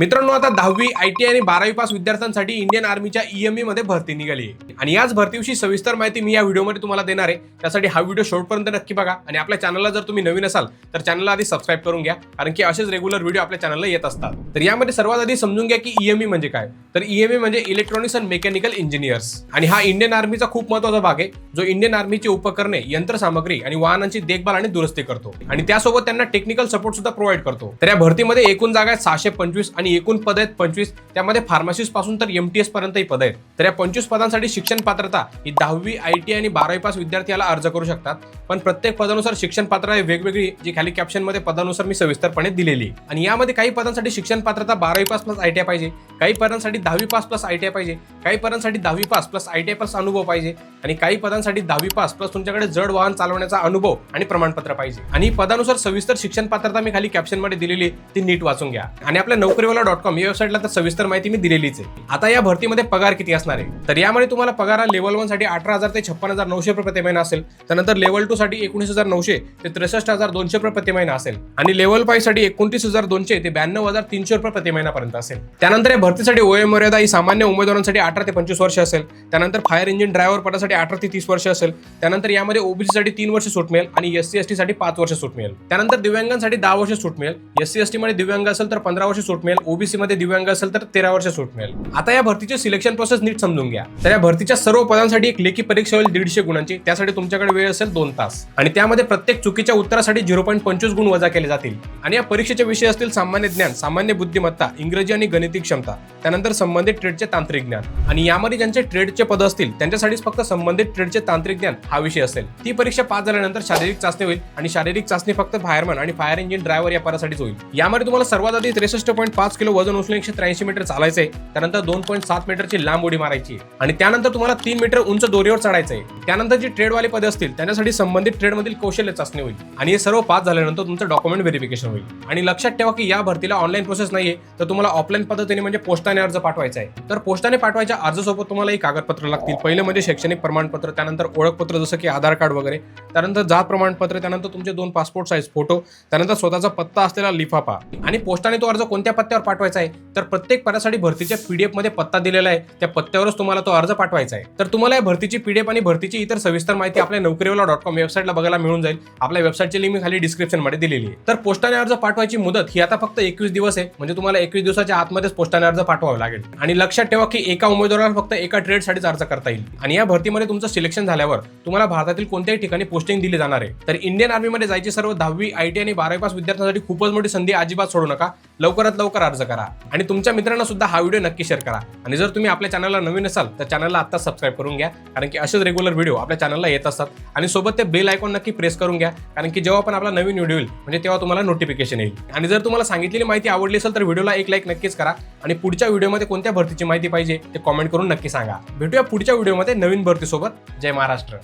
मित्रांनो आता दहावी आय टी आणि बारावी पास विद्यार्थ्यांसाठी इंडियन आर्मीच्या ईएमई मध्ये भरती निघाली आहे. आणि याच भरतीविषयी सविस्तर माहिती मी या व्हिडिओमध्ये तुम्हाला देणार आहे. त्यासाठी हा व्हिडिओ शेवटपर्यंत नक्की बघा. आणि आपल्या चॅनलला जर तुम्ही नवीन असाल तर चॅनलला आधी सबस्क्राईब करून घ्या. कारण की असेच रेग्युलर व्हिडिओ आपल्या चॅनलला येत असतात. तर यामध्ये सर्वात आधी समजून घ्या की ईएमई म्हणजे काय? तर ईएमई म्हणजे इलेक्ट्रॉनिक्स अँड मेकॅनिकल इंजिनियर्स आणि हा इंडियन आर्मीचा खूप महत्त्वाचा भाग आहे जो इंडियन आर्मीची उपकरणे यंत्रसामग्री आणि वाहनांची देखभाल आणि दुरुस्ती करतो. आणि त्यासोबत त्यांना टेक्निकल सपोर्ट सुद्धा प्रोव्हाइड करतो. तर या भरतीमध्ये एकूण जागा आहेत सहाशे पंचवीस आणि एकूण पद आहेत पंचवीस. त्यामध्ये फार्मासिस्टपासून तर एमटीएस पर्यंतही पद आहेत. तर या पंचवीस पदांसाठी शिक्षण पात्रता ही दहावी आय टी आणि बारावी पास विद्यार्थी याला अर्ज करू शकतात. पण प्रत्येक पदानुसार शिक्षण पात्रता ही वेगवेगळी जी खाली कॅप्शनमध्ये पदानुसार मी सविस्तरपणे दिलेली आणि यामध्ये काही पदांसाठी शिक्षण पात्रता बारावी pass plus I T I पाहिजे. काही पदांसाठी दहावी pass plus I T I पाहिजे. काही पदांसाठी दहावी pass plus I T plus अनुभव पाहिजे. आणि काही पदांसाठी दहावी पास प्लस तुमच्याकडे जड वाहन चालवण्याचा अनुभव आणि प्रमाणपत्र पाहिजे. आणि पदानुसार सविस्तर शिक्षण पात्रता मी खाली कॅप्शनमध्ये दिलेली ती नीट वाचून घ्या. आणि आपल्या नोकरीवाला डॉट कॉम या वेबसाईटला तर सविस्तर माहिती मी दिलेलीच आहे. आता या भरतीमध्ये पगार किती असणार आहे? तर यामध्ये तुम्हाला पगार लेवल वनसाठी अठरा हजार ते छप्पन हजार नऊशे रुपये प्रति महिना असेल. त्यानंतर लेवल टू साठी एकोणीस हजार नऊशे ते त्रेसष्ट हजार दोनशे रुपये प्रति महिना असेल. आणि लेवल फाईव्हसाठी एकोणतीस हजार दोनशे ते ब्याण्णव हजार तीनशे रुपये प्रति महिन्यापर्यंत असेल. त्यानंतर या भरतीसाठी ओएम मर्यादा ही सामान्य उमेदवारांसाठी अठरा ते पंचवीस वर्ष असेल. त्यानंतर फायर इंजिन ड्रायव्हर पदासाठी अठरा ते तीस वर्ष असेल. त्यानंतर यामध्ये ओबीसी साठी तीन वर्ष सूट मिळेल आणि एससी एस टी साठी पाच वर्ष सूट मिळेल. त्यानंतर दिव्यांगांसाठी दहा वर्ष सूट मिळेल. एससी एस टी मध्ये दिव्यांग असेल तर पंधरा वर्ष सूट मिळेल. ओबीसी मध्ये दिव्यांग असेल तर तेरा वर्ष सूट मिळेल. आता या भरतीचे सिलेक्शन प्रोसेस नीट समजून घ्या. तर या भरतीच्या सर्व पदांसाठी एक लेखी परीक्षा होईल दीडशे गुणांची. त्यासाठी तुमच्याकडे वेळ असेल दोन तास. आणि त्यामध्ये प्रत्येक चुकीच्या उत्तरासाठी झिरो पॉईंट पंचवीस गुण वजा केले जातील. आणि या परीक्षेचे विषय असतील सामान्य ज्ञान सामान्य बुद्धिमत्ता इंग्रजी आणि गणितिक क्षमता त्यानंतर संबंधित ट्रेडचे तांत्रिक ज्ञान. आणि यामध्ये ज्यांचे ट्रेडचे पद असतील त्यांच्यासाठीच फक्त संबंधित ट्रेडचे तांत्रिक ज्ञान हा विषय असेल. ती परीक्षा पास झाल्यानंतर शारीरिक चाचणी होईल. आणि शारीरिक चाचणी फक्त फायरमन आणि फायर इंजिन ड्रायव्हर या पदासाठीच होईल. यामध्ये तुम्हाला सर्वात आधी त्रेसष्ट पॉईंट पाच किलो वजन उचलून एकशे त्र्याऐंशी मीटर चालायचंय. त्यानंतर दोन पॉईंट सात मीटरची लांब उडी मारायची. आणि त्यानंतर तुम्हाला तीन मीटर उंच दोरीवर चढायचं आहे त्यानंतर जी ट्रेडवाले पदे असतील त्यांच्यासाठी संबंधित ट्रेडमधील कौशल्य चाचणी होईल. आणि हे सर्व पास झाल्यानंतर तुमचं डॉक्युमेंट व्हेरिफिकेशन होईल. आणि लक्षात ठेवा की या भरतीला ऑनलाईन प्रोसेस नाहीये तर तुम्हाला ऑफलाईन पद्धतीने म्हणजे पोस्टाने अर्ज पाठवायचा आहे तर पोस्टाने पाठवायच्या अर्जासोबत तुम्हाला ही कागदपत्र लागतील. पहिले म्हणजे शैक्षणिक प्रमाणपत्र त्यानंतर ओळखपत्र जसं की आधार कार्ड वगैरे. त्यानंतर जात प्रमाणपत्र त्यानंतर तुमचे दोन पासपोर्ट साईज फोटो त्यानंतर स्वतःचा पत्ता असलेला लिफाफा. आणि पोस्टाने तो अर्ज कोणत्या पत्त्यावर पाठवायचा आहे. तर प्रत्येक पदासाठी भरतीच्या पीडीएफमध्ये पत्ता दिलेला आहे. त्या पत्त्यावरच तुम्हाला तो अर्ज पाठवायचा आहे. तर तुम्हाला या भरतीची पीडीएफ आणि भरतीची इतर सविस्तर माहिती आपल्या नोकरीवाला डॉट कॉम वेबसाईटला बघायला मिळून जाईल. आपल्या वेबसाईटची लिंक खाली डिस्क्रिप्शनमध्ये दिलेली आहे. तर पोस्टाने अर्ज पाठवायची मुदत ही आता फक्त एकवीस दिवस आहे. म्हणजे तुम्हाला एकवीस दिवसाच्या आतमध्येच पोस्टाने अर्ज पाठवावा लागेल. आणि लक्षात ठेवा की एका उमेदवाराला फक्त एका ट्रेडसाठीच अर्ज करता येईल. आणि या भरतीमध्ये तुमचं सिलेक्शन झाल्यावर तुम्हाला भारतातील कोणत्याही ठिकाणी पोस्टिंग दिली जाणार आहे. तर इंडियन आर्मीमध्ये जायची सर्व दहावी आय टी आणि बारावी पास विद्यार्थ्यांसाठी खूपच मोठी संधी अजिबात सोडू नका. लवकरात लवकर अर्ज करा. आणि तुमच्या मित्रांना सुद्धा हा व्हिडिओ नक्की शेअर करा. आणि जर तुम्ही आपल्या चॅनलला नवीन असाल तर चॅनलला आता सबस्क्राईब करून घ्या. कारण की असेच रेग्युलर व्हिडिओ आपल्या चॅनलला येत असतात. आणि सोबत ते बेल आयकॉन नक्की प्रेस करून घ्या. कारण की जेव्हा पण आपला नवीन व्हिडिओ येईल म्हणजे तेव्हा तुम्हाला नोटिफिकेशन येईल. आणि जर तुम्हाला सांगितलेली माहिती आवडली असेल तर व्हिडिओला एक लाईक नक्कीच करा. आणि पुढच्या व्हिडिओमध्ये कोणत्या भरतीची माहिती पाहिजे ते कॉमेंट करून नक्की सांगा. भेटूया पुढच्या व्हिडिओमध्ये नवीन भरतीसोबत. जय महाराष्ट्र.